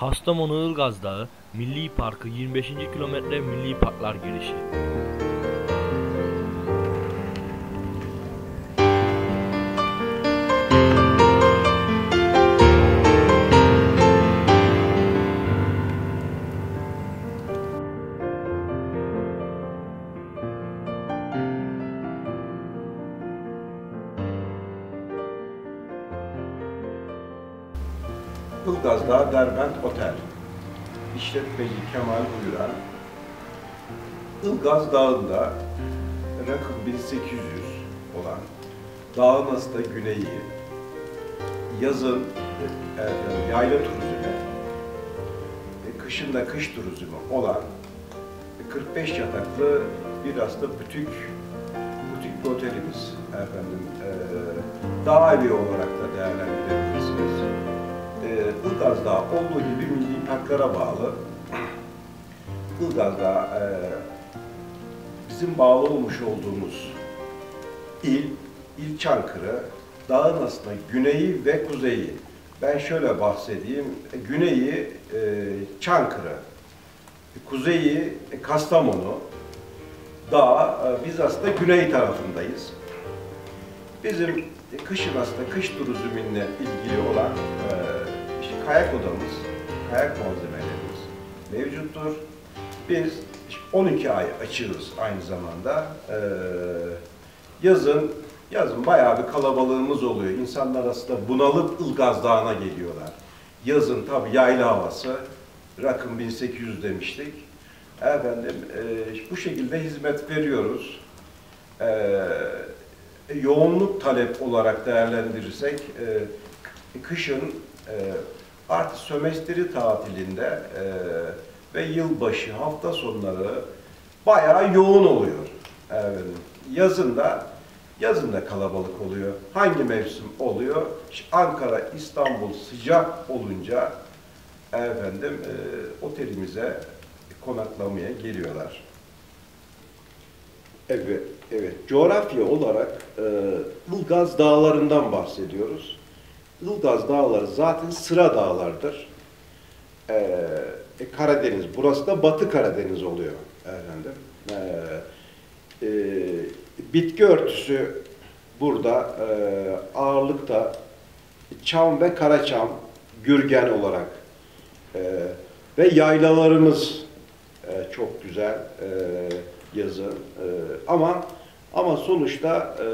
Kastamonu Ilgaz Dağı Milli Parkı 25. kilometre Milli Parklar girişi. Ilgaz Dağı Derbent Otel. İşletmeci Kemal Uyuran. Ilgaz Dağı'nda rakım 1800 olan dağın aslında güneyi, yazın e, yayla turizmi, e, kışın da kış turizmi olan e, 45 yataklı bir aslında butik, butik bir otelimiz efendim. E, dağ evi olarak da değerlendirebilirsiniz. Ilgaz Dağı olduğu gibi milli parklara bağlı. Ilgaz Dağı e, bizim bağlı olmuş olduğumuz il, il Çankırı, dağın aslında güneyi ve kuzeyi. Ben şöyle bahsedeyim, E, güneyi e, Çankırı, kuzeyi e, Kastamonu, dağ, e, biz aslında güney tarafındayız. Bizim kışın aslında kış turizmiyle ilgili olan kayak odamız, kayak malzemelerimiz mevcuttur. Biz işte 12 ay açığız aynı zamanda. E, yazın yazın bayağı bir kalabalığımız oluyor. İnsanlar aslında bunalıp Ilgaz Dağı'na geliyorlar. Yazın tabii yayla havası, rakım 1800 demiştik. Efendim e, bu şekilde hizmet veriyoruz. E, yoğunluk talep olarak değerlendirirsek e, kışın e, artı sömestri tatilinde e, ve yılbaşı hafta sonları bayağı yoğun oluyor. Efendim, yazın da yazın da kalabalık oluyor. Hangi mevsim oluyor? İşte Ankara, İstanbul sıcak olunca efendim e, otelimize konaklamaya geliyorlar. Evet, evet. Coğrafya olarak e, Ilgaz Dağları'ndan bahsediyoruz. Ilgaz Dağları zaten sıra dağlardır. E, e, Karadeniz, burası da Batı Karadeniz oluyor efendim. E, e, bitki örtüsü burada e, ağırlıkta çam ve karaçam, gürgen olarak e, ve yaylalarımız e, çok güzel e, yazın. E, ama ama sonuçta e,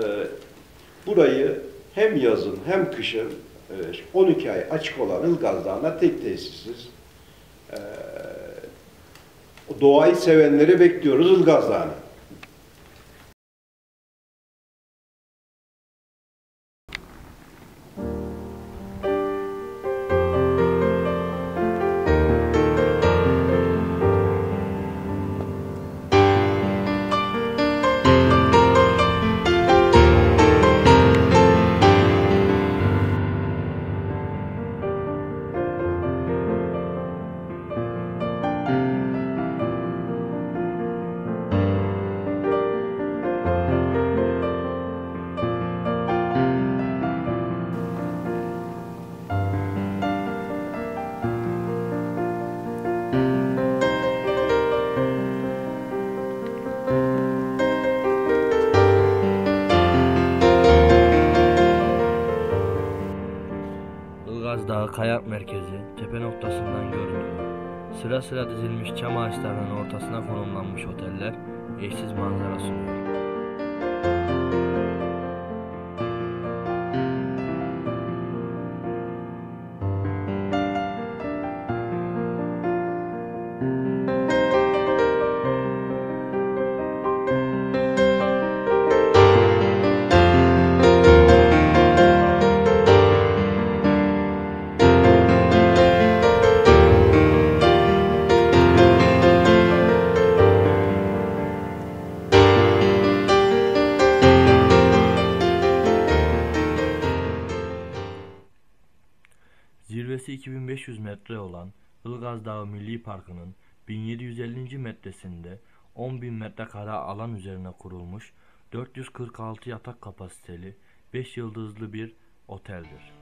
burayı hem yazın hem kışın 12 ay açık olan Ilgaz tek tesisiz. Doğayı sevenleri bekliyoruz Ilgaz. Ilgaz Dağı Kayak Merkezi tepe noktasından görünüyor. Sıra sıra dizilmiş çam ağaçlarının ortasına konumlanmış oteller eşsiz manzara sunuyor. Ilgaz Dağı Milli Parkı'nın 1750. metresinde 10.000 metrekare alan üzerine kurulmuş 446 yatak kapasiteli 5 yıldızlı bir oteldir.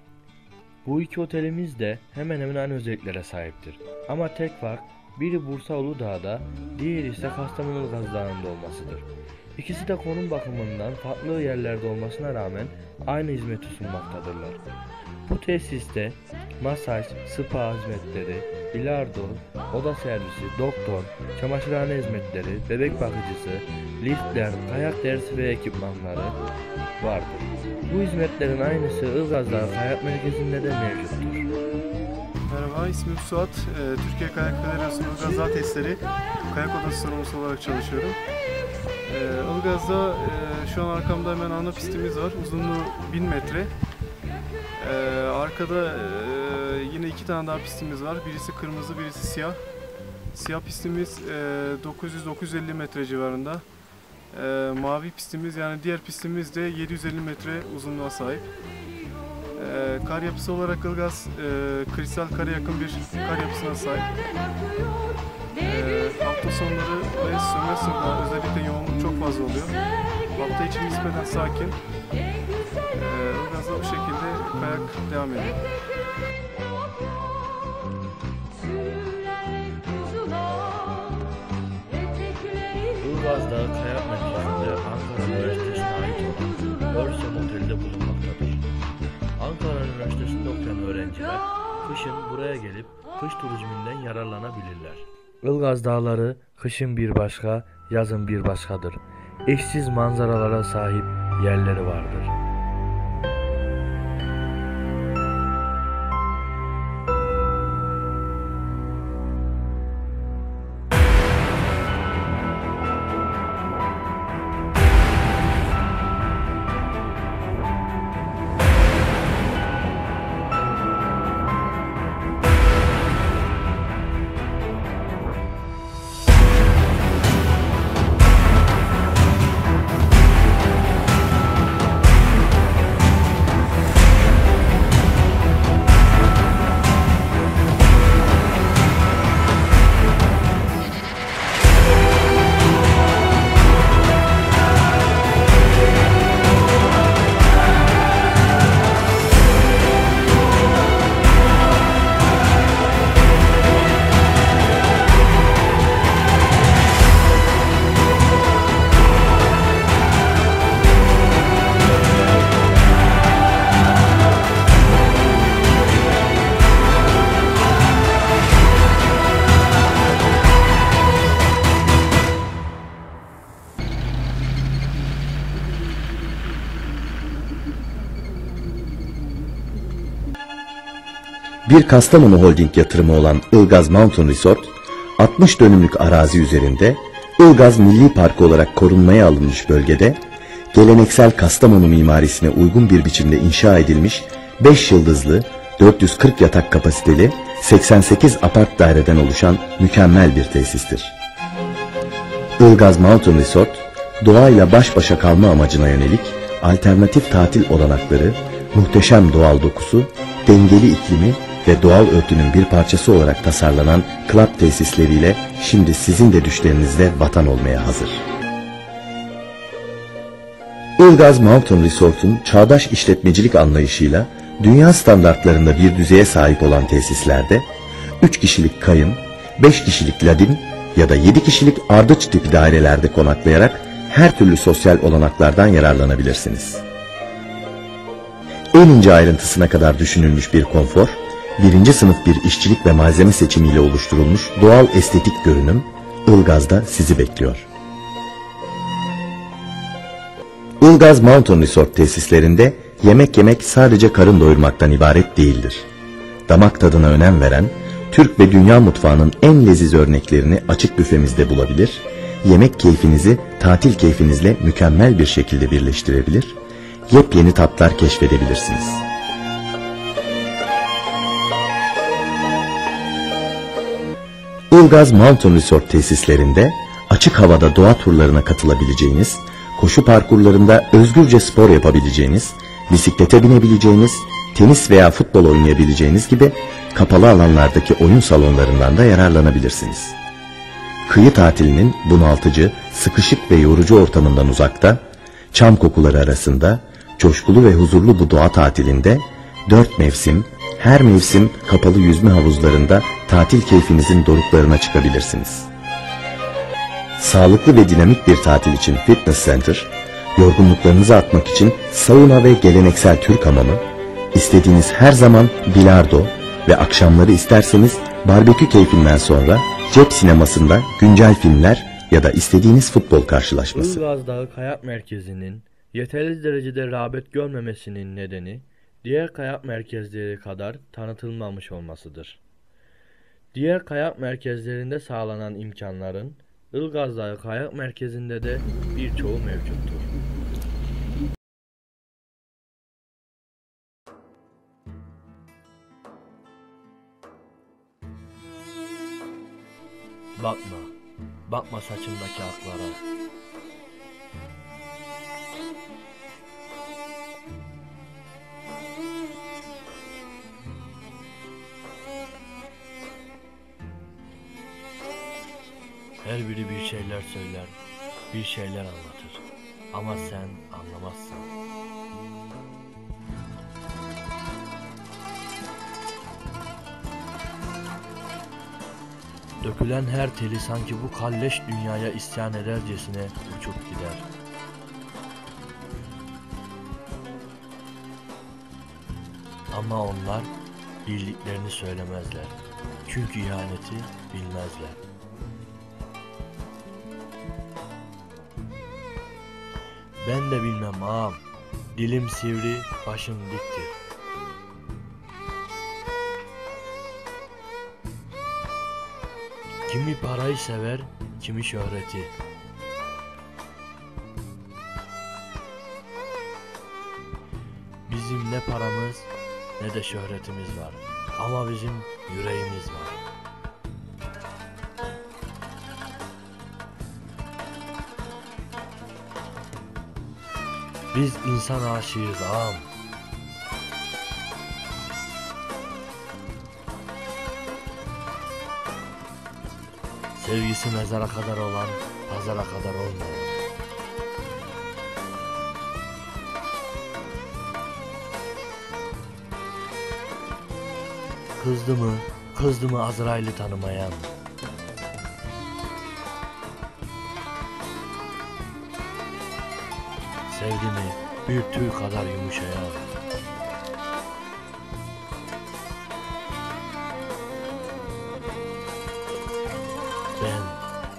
Bu iki otelimiz de hemen hemen aynı özelliklere sahiptir. Ama tek fark biri Bursa Uludağ'da, diğeri ise Kastamonu Ilgaz Dağı'nda olmasıdır. İkisi de konum bakımından farklı yerlerde olmasına rağmen aynı hizmeti sunmaktadırlar. Bu tesiste masaj, spa hizmetleri, bilardo, oda servisi, doktor, çamaşırhane hizmetleri, bebek bakıcısı, liftler, kayak dersi ve ekipmanları vardır. Bu hizmetlerin aynısı Ilgaz Dağı Kayak Merkezi'nde de mevcuttur. Merhaba, ismim Suat. Ee, Türkiye Kayak Federasyonu Ilgaz Dağ Testleri Kayak Odası sorumlusu olarak çalışıyorum. Ee, Ilgaz'da e, şu an arkamda hemen ana pistimiz var. Uzunluğu 1000 metre. Ee, arkada e, yine iki tane daha pistimiz var. Birisi kırmızı, birisi siyah. Siyah pistimiz e, 900-950 metre civarında. E, mavi pistimiz yani diğer pistimiz de 750 metre uzunluğa sahip. Ee, kar yapısı olarak Ilgaz e, kristal kara yakın bir kar yapısına sahip. Ee, hafta sonları ve sömestroda özellikle yoğunluk çok fazla oluyor. Hafta içi nispeten sakin. Ee, Ilgaz'da bu şekilde kayak devam ediyor. Ilgaz Dağı Kayak Merkezi'nde Ankara Üniversitesi'ne ait olan Örsem Oteli'de bulunmaktadır. Kışın buraya gelip kış turizminden yararlanabilirler. Ilgaz Dağları kışın bir başka, yazın bir başkadır. Eşsiz manzaralara sahip yerleri vardır. Bir Kastamonu Holding yatırımı olan Ilgaz Mountain Resort, 60 dönümlük arazi üzerinde Ilgaz Milli Parkı olarak korunmaya alınmış bölgede, geleneksel Kastamonu mimarisine uygun bir biçimde inşa edilmiş 5 yıldızlı, 440 yatak kapasiteli 88 apart daireden oluşan mükemmel bir tesistir. Ilgaz Mountain Resort, doğayla baş başa kalma amacına yönelik alternatif tatil olanakları, muhteşem doğal dokusu, dengeli iklimi ve doğal örtünün bir parçası olarak tasarlanan club tesisleriyle şimdi sizin de düşlerinizde vatan olmaya hazır. Ilgaz Mountain Resort'un çağdaş işletmecilik anlayışıyla dünya standartlarında bir düzeye sahip olan tesislerde 3 kişilik kayın, 5 kişilik ladin ya da 7 kişilik ardıç tipi dairelerde konaklayarak her türlü sosyal olanaklardan yararlanabilirsiniz. En ince ayrıntısına kadar düşünülmüş bir konfor, birinci sınıf bir işçilik ve malzeme seçimiyle oluşturulmuş doğal estetik görünüm, Ilgaz'da sizi bekliyor. Ilgaz Mountain Resort tesislerinde yemek yemek sadece karın doyurmaktan ibaret değildir. Damak tadına önem veren, Türk ve dünya mutfağının en leziz örneklerini açık büfemizde bulabilir, yemek keyfinizi tatil keyfinizle mükemmel bir şekilde birleştirebilir, yepyeni tatlar keşfedebilirsiniz. Ilgaz Mountain Resort tesislerinde açık havada doğa turlarına katılabileceğiniz, koşu parkurlarında özgürce spor yapabileceğiniz, bisiklete binebileceğiniz, tenis veya futbol oynayabileceğiniz gibi kapalı alanlardaki oyun salonlarından da yararlanabilirsiniz. Kıyı tatilinin bunaltıcı, sıkışık ve yorucu ortamından uzakta, çam kokuları arasında, coşkulu ve huzurlu bu doğa tatilinde dört mevsim her mevsim kapalı yüzme havuzlarında tatil keyfinizin doruklarına çıkabilirsiniz. Sağlıklı ve dinamik bir tatil için Fitness Center, yorgunluklarınızı atmak için sauna ve geleneksel Türk hamamı, istediğiniz her zaman bilardo ve akşamları isterseniz barbekü keyfinden sonra cep sinemasında güncel filmler ya da istediğiniz futbol karşılaşması. Ilgaz Dağı Kayak Merkezi'nin yeterli derecede rağbet görmemesinin nedeni diğer kayak merkezleri kadar tanıtılmamış olmasıdır. Diğer kayak merkezlerinde sağlanan imkanların Ilgaz Dağı Kayak Merkezi'nde de birçoğu mevcuttur. Bakma, bakma saçımdaki aklara. Biri bir şeyler söyler, bir şeyler anlatır. Ama sen anlamazsın. Dökülen her teli sanki bu kalleş dünyaya isyan edercesine uçup gider. Ama onlar bildiklerini söylemezler. Çünkü ihaneti bilmezler. Ben de bilmem ağam. Dilim sivri, başım diktir. Kimi parayı sever, kimi şöhreti. Bizim ne paramız ne de şöhretimiz var. Ama bizim yüreğimiz var. Biz insan aşığıyız ağam. Sevgisi mezara kadar olan, pazara kadar olmayan. Kızdı mı, kızdı mı Azrail'i tanımayan. Sevdi mi bir tüy kadar yumuşayan. Ben,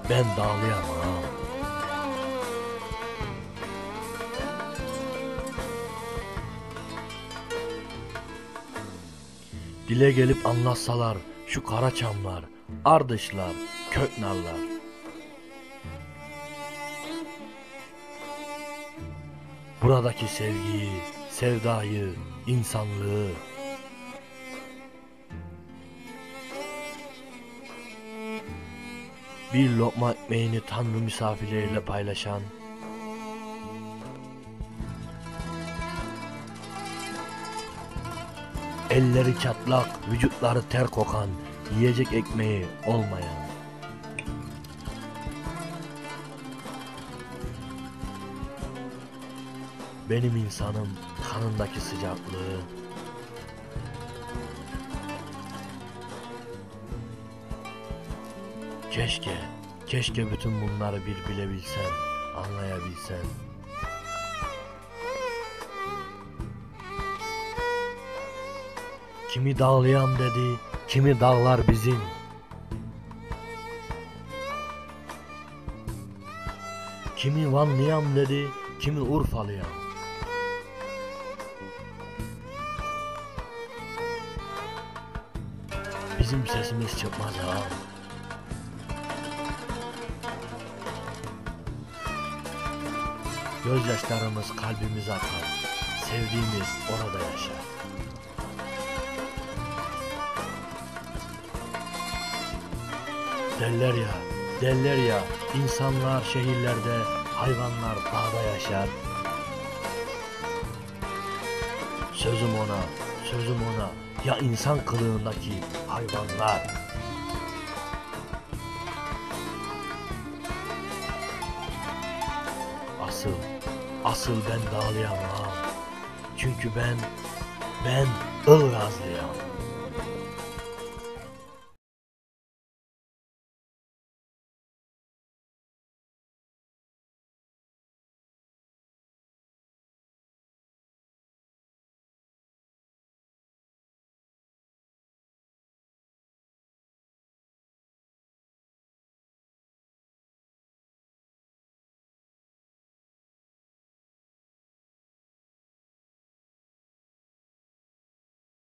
ben dağlayamam. Dile gelip anlatsalar şu kara çamlar, ardışlar, köknallar. Buradaki sevgiyi, sevdayı, insanlığı. Bir lokma ekmeğini Tanrı misafirleriyle paylaşan. Elleri çatlak, vücutları ter kokan, yiyecek ekmeği olmayan Benim insanım kanındaki sıcaklığı Keşke, keşke bütün bunları bir bilebilsen, anlayabilsen. Kimi dağlayam dedi, kimi dağlar bizim. Kimi Vanlıyam dedi, kimi Urfalıyam. Bizim sesimiz çıkmaz ha. Gözyaşlarımız kalbimize akar. Sevdiğimiz orada yaşar. Derler ya, derler ya, insanlar şehirlerde, hayvanlar dağda yaşar. Sözüm ona, sözüm ona, ya insan kılığındaki hayvanlar. Asıl, asıl ben dağlayamam. Çünkü ben, ben Ilgazlıyam.